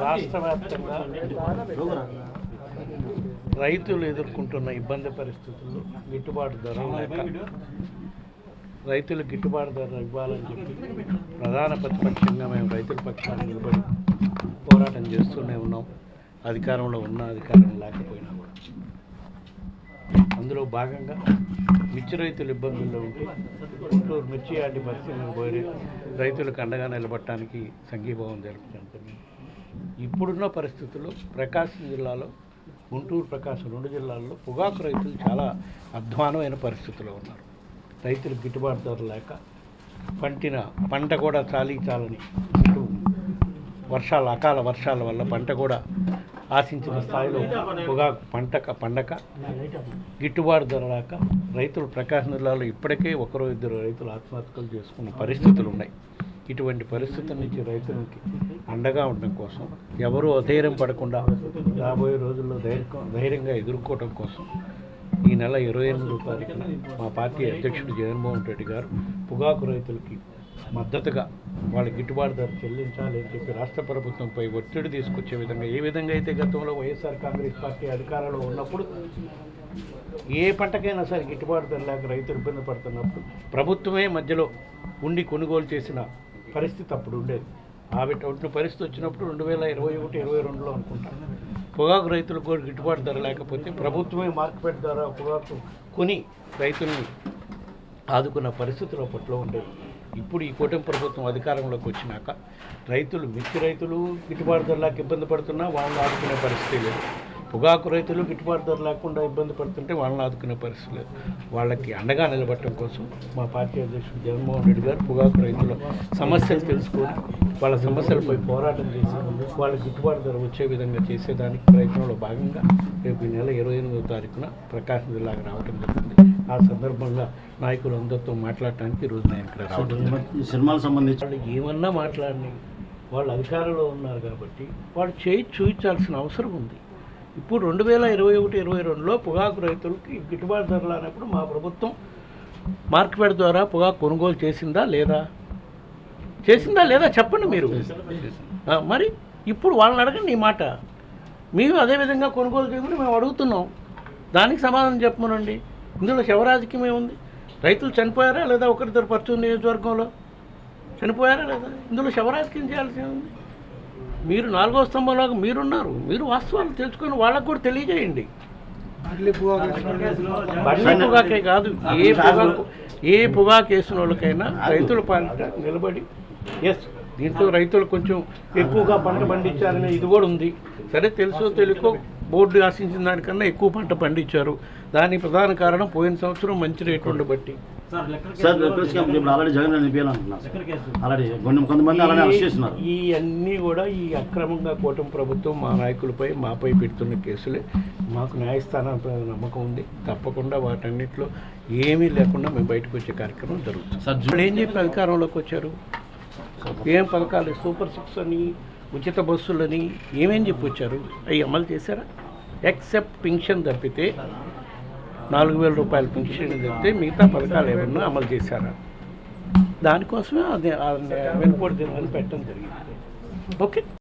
రాష్ట్ర వ్యాప్తంగా రైతులు ఎదుర్కొంటున్న ఇబ్బంది పరిస్థితుల్లో గిట్టుబాటు ధర లేక రైతులు గిట్టుబాటు ధర ఇవ్వాలని చెప్పి ప్రధాన ప్రతిపక్షంగా మేము రైతుల పక్షాన్ని నిలబడి పోరాటం చేస్తూనే ఉన్నాం. అధికారంలో ఉన్న అధికారం లేకపోయినా కూడా. అందులో భాగంగా మిర్చి రైతులు ఇబ్బందుల్లో ఉంటే గుంటూరు మిర్చి యార్డి పరిస్థితులను పోయి రైతులకు అండగా నిలబడటానికి సంఘీభావం జరుపుతుంటుంది ఇప్పుడున్న పరిస్థితుల్లో ప్రకాశం జిల్లాలో గుంటూరు ప్రకాశం రెండు జిల్లాల్లో పొగాకు రైతులు చాలా అధ్వానమైన పరిస్థితిలో ఉన్నారు. రైతులు గిట్టుబాటు ధర లేక పంటిన పంట కూడా చాలీ చాలని వర్షాలు అకాల వర్షాల వల్ల పంట కూడా ఆశించిన స్థాయిలో పొగాకు పంటక పండక గిట్టుబాటు ధర రాక రైతులు ప్రకాశం జిల్లాలో ఇప్పటికే ఒకరో ఇద్దరు రైతులు ఆత్మహత్యలు చేసుకున్న పరిస్థితులు ఉన్నాయి. ఇటువంటి పరిస్థితుల నుంచి రైతులకి అండగా ఉండడం కోసం ఎవరూ అధైర్యం పడకుండా రాబోయే రోజుల్లో ధైర్యం ధైర్యంగా ఎదుర్కోవడం కోసం ఈ నెల ఇరవై ఎనిమిదో తారీఖున మా పార్టీ అధ్యక్షుడు జగన్మోహన్ రెడ్డి గారు పొగాకు రైతులకి మద్దతుగా వాళ్ళ గిట్టుబాటు ధర చెల్లించాలి అని చెప్పి రాష్ట్ర ప్రభుత్వంపై ఒత్తిడి తీసుకొచ్చే విధంగా ఏ విధంగా అయితే గతంలో వైఎస్ఆర్ కాంగ్రెస్ పార్టీ అధికారంలో ఉన్నప్పుడు ఏ పంటకైనా సరే గిట్టుబాటు ధర లేక రైతులు ఇబ్బంది పడుతున్నప్పుడు ప్రభుత్వమే మధ్యలో ఉండి కొనుగోలు చేసిన పరిస్థితి అప్పుడు ఉండేది. ఆ పరిస్థితి వచ్చినప్పుడు రెండు వేల ఇరవై ఒకటి ఇరవై రెండులో అనుకుంటాను పొగాకు రైతులకు కూడా గిట్టుబాటు ధర లేకపోతే ప్రభుత్వమే మార్కెట్ ధర పొగాకు కొని రైతుల్ని ఆదుకున్న పరిస్థితులు అప్పట్లో ఉండేవి. ఇప్పుడు ఈ కూటమి ప్రభుత్వం అధికారంలోకి వచ్చినాక రైతులు మిర్చి రైతులు గిట్టుబాటు ధర ఇబ్బంది పడుతున్నా వాళ్ళని ఆదుకునే పరిస్థితి లేదు. పొగాకు రైతులు గిట్టుబాటు ధర లేకుండా ఇబ్బంది పడుతుంటే వాళ్ళని ఆదుకునే పరిస్థితి లేదు. వాళ్ళకి అండగా నిలబడటం కోసం మా పార్టీ అధ్యక్షుడు జగన్మోహన్ రెడ్డి గారు పొగాకు రైతుల సమస్యలు తెలుసుకొని వాళ్ళ సమస్యలపై పోరాటం చేసి వాళ్ళకి గిట్టుబాటు ధర వచ్చే విధంగా చేసేదానికి ప్రయత్నంలో భాగంగా రేపు ఈ నెల ఇరవై ఎనిమిదో తారీఖున ప్రకాశం జిల్లాకు రావడం జరిగింది ఆ సందర్భంగా నాయకులు అందరితో మాట్లాడటానికి ఈరోజు నేను ఇక్కడ రావడం సినిమాలకు సంబంధించి వాళ్ళు ఏమన్నా మాట్లాడి వాళ్ళు అధికారంలో ఉన్నారు కాబట్టి వాళ్ళు చేయి చూపించాల్సిన అవసరం ఉంది. ఇప్పుడు రెండు వేల ఇరవై ఒకటి ఇరవై రెండులో పొగాకు రైతులకి గిట్టుబాటు ధరలు అన్నప్పుడు మా ప్రభుత్వం మార్కెట్ ద్వారా పొగాకు కొనుగోలు చేసిందా లేదా? చేసిందా లేదా చెప్పండి మీరు. మరి ఇప్పుడు వాళ్ళని అడగండి ఈ మాట. మేము అదే విధంగా కొనుగోలు చేయమని మేము అడుగుతున్నాం. దానికి సమాధానం చెప్పమనండి. ఇందులో శివరాజకీయం ఏముంది రైతులు చనిపోయారా లేదా ఒకరిద్దరు పర్చూరు నియోజకవర్గంలో? చనిపోయారా లేదా? ఇందులో శివరాజకీయం చేయాల్సి ఉంది. మీరు నాలుగో స్తంభంలో మీరున్నారు. మీరు వాస్తవాలు తెలుసుకొని వాళ్ళకు కూడా తెలియజేయండి. బండి పొగాకే కాదు. ఏ పొగాకు ఏ పొగాకు వేసిన వాళ్ళకైనా రైతుల పంట నిలబడి ఎస్ దీంట్లో రైతులు కొంచెం ఎక్కువగా పంట పండించారనే ఇది కూడా ఉంది. సరే తెలుసో తెలుకో బోర్డు ఆశించిన దానికన్నా ఎక్కువ పంట పండించారు. దానికి ప్రధాన కారణం పోయిన సంవత్సరం మంచి రేటు ఉండబట్టి. సార్ ఇప్పుడు ఆల్రెడీ జగన్ ఆల్రెడీ కొంతమంది అలానే అరెస్ట్ చేస్తున్నారు. ఈ అన్నీ కూడా ఈ అక్రమంగా కూటమి ప్రభుత్వం మా నాయకులపై మాపై పెడుతున్న కేసులే. మాకు న్యాయస్థానం నమ్మకం ఉంది. తప్పకుండా వాటన్నిటిలో ఏమీ లేకుండా మేము బయటకు వచ్చే కార్యక్రమం జరుగుతుంది. సార్ ఏం చెప్పి అధికారంలోకి వచ్చారు? ఏం పథకాలు? సూపర్ సిక్స్ అని ఉచిత బస్సులని ఏమేమి చెప్పి వచ్చారు అవి అమలు చేశారా? ఎక్సెప్ట్ పింఛన్ తప్పితే నాలుగు వేల రూపాయల పింఛన్ తప్పితే మిగతా పథకాలు ఏమన్నా అమలు చేశారా? దానికోసమే అది వెనుకోటి దినాన్ని పెట్టడం జరిగింది. ఓకే?